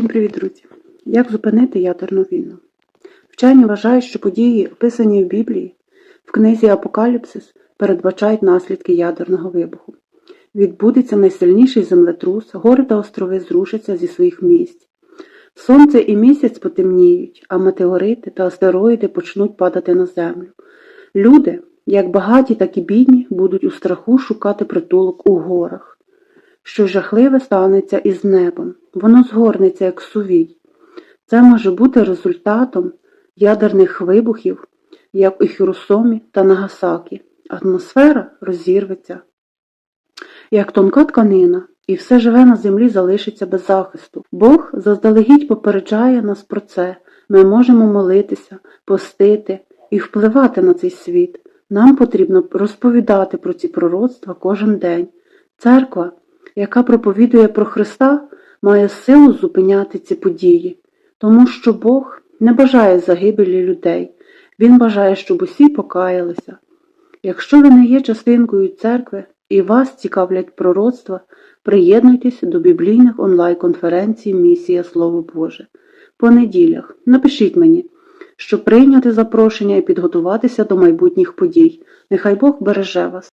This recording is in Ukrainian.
Всім привіт, друзі! Як зупинити ядерну війну? Вчені вважають, що події, описані в Біблії, в книзі Апокаліпсис, передбачають наслідки ядерного вибуху. Відбудеться найсильніший землетрус, гори та острови зрушаться зі своїх місць. Сонце і місяць потемніють, а метеорити та астероїди почнуть падати на землю. Люди, як багаті, так і бідні, будуть у страху шукати притулок у горах. Що жахливе станеться із небом, воно згорнеться, як сувій. Це може бути результатом ядерних вибухів, як у Хіросомі та Нагасакі. Атмосфера розірветься, як тонка тканина, і все живе на землі залишиться без захисту. Бог заздалегідь попереджає нас про це. Ми можемо молитися, постити і впливати на цей світ. Нам потрібно розповідати про ці пророцтва кожен день. Церква, яка проповідує про Христа, має силу зупиняти ці події, тому що Бог не бажає загибелі людей, Він бажає, щоб усі покаялися. Якщо ви не є частинкою церкви і вас цікавлять пророцтва, приєднуйтесь до біблійних онлайн-конференцій Місія Слово Боже. По неділях напишіть мені, щоб прийняти запрошення і підготуватися до майбутніх подій. Нехай Бог береже вас.